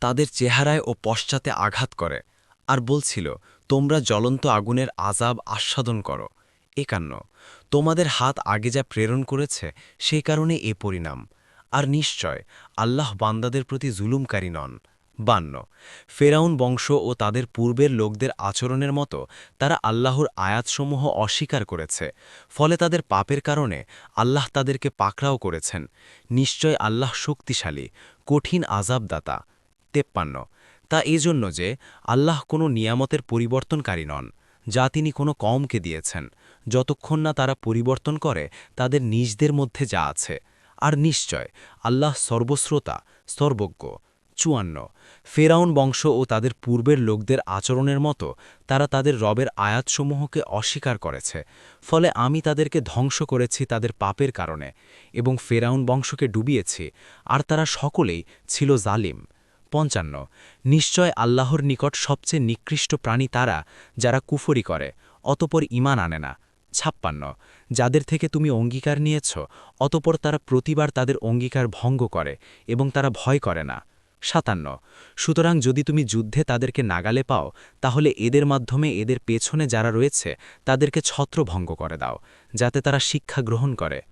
তাদের চেহারায় ও পশ্চাতে আঘাত করে আর বলছিল, তোমরা জ্বলন্ত আগুনের আজাব আস্বাদন করো। একান্ন, তোমাদের হাত আগে যা প্রেরণ করেছে, সে কারণে এ পরিণাম। আর নিশ্চয়, আল্লাহ বান্দাদের প্রতি জুলুমকারী নন। বান্ন, ফেরাউন বংশ ও তাদের পূর্বের লোকদের আচরণের মতো তারা আল্লাহর আয়াতসমূহ অস্বীকার করেছে। ফলে তাদের পাপের কারণে আল্লাহ তাদেরকে পাকড়াও করেছেন। নিশ্চয় আল্লাহ শক্তিশালী, কঠিন আজাবদাতা তেপ্পান্ন তা এজন্য যে আল্লাহ কোনো নিয়ামতের পরিবর্তনকারী নন, যা তিনি কোনো কমকে দিয়েছেন। যতক্ষণ না তারা পরিবর্তন করে, তাদের নিজদের মধ্যে যা আছে। আর নিশ্চয়, আল্লাহ সর্বশ্রোতা, সর্বজ্ঞ, চুয়ান্ন। ফেরাউন বংশ ও তাদের পূর্বের লোকদের আচরণের মতো তারা তাদের রবের আয়াতসমূহকে অস্বীকার করেছে। ফলে আমি তাদেরকে ধ্বংস করেছি তাদের পাপের কারণে এবং ফেরাউন বংশকে ডুবিয়েছি, আর তারা সকলেই ছিল জালিম। পঞ্চান্ন। নিশ্চয় আল্লাহর নিকট সবচেয়ে নিকৃষ্ট প্রাণী তারা, যারা কুফরি করে, অতপর ইমান আনে না। ছাপ্পান্ন। যাদের থেকে তুমি অঙ্গীকার নিয়েছ, অতপর তারা প্রতিবার তাদের অঙ্গীকার ভঙ্গ করে এবং তারা ভয় করে না। সাতান্ন। সুতরাং যদি তুমি যুদ্ধে তাদেরকে নাগালে পাও, তাহলে এদের মাধ্যমে এদের পেছনে যারা রয়েছে, তাদেরকে ছত্রভঙ্গ করে দাও, যাতে তারা শিক্ষা গ্রহণ করে।